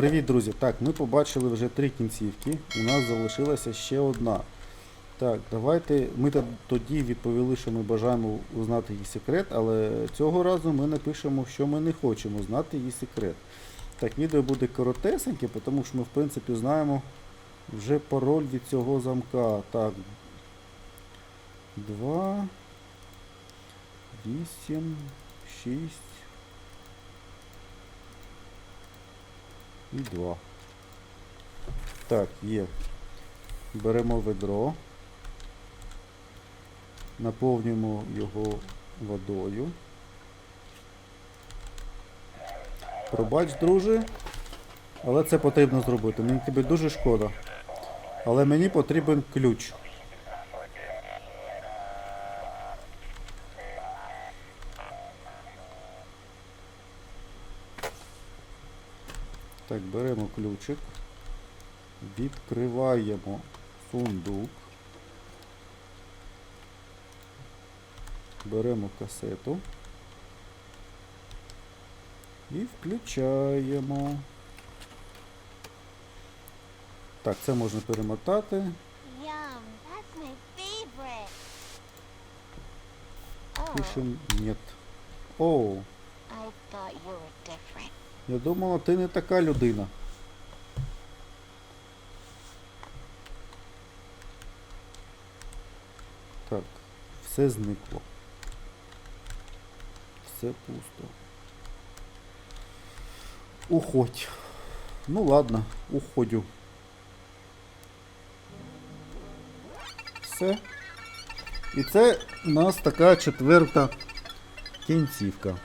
Привіт, друзі! Так, ми побачили вже три кінцівки. У нас залишилася ще одна. Так, давайте. Ми тоді відповіли, що ми бажаємо узнати її секрет, але цього разу ми напишемо, що ми не хочемо знати її секрет. Так, відео буде коротесеньке, тому що ми в принципі знаємо вже пароль від цього замка. Так. 2, 8, 6 і 2. Так, є. Беремо ведро. Наповнюємо його водою. Пробач, друже. Але це потрібно зробити. Мені тобі дуже шкода. Але мені потрібен ключ. Так, беремо ключик. Відкриваємо сундук. Беремо касету. І включаємо. Так, це можна перемотати. Yum, that's my favorite. Oh, Пишем нет. Оу, I я думала, ти не така людина. Так, все зникло. Все пусто. Уходь. Ну ладно, уходю. Все. І це у нас така четверта кінцівка.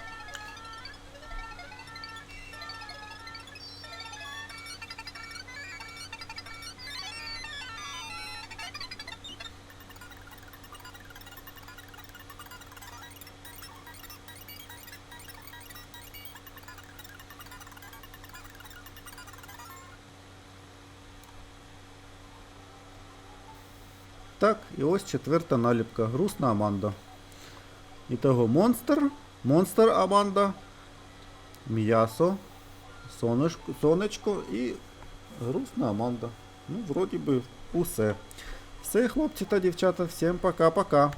Так, і ось четверта наліпка. Грустна Аманда. І того монстр, монстр Аманда, м'ясо, сонечко, сонечко і грустна Аманда. Ну, вроді би, усе. Все, хлопці та дівчата, всім пока-пока.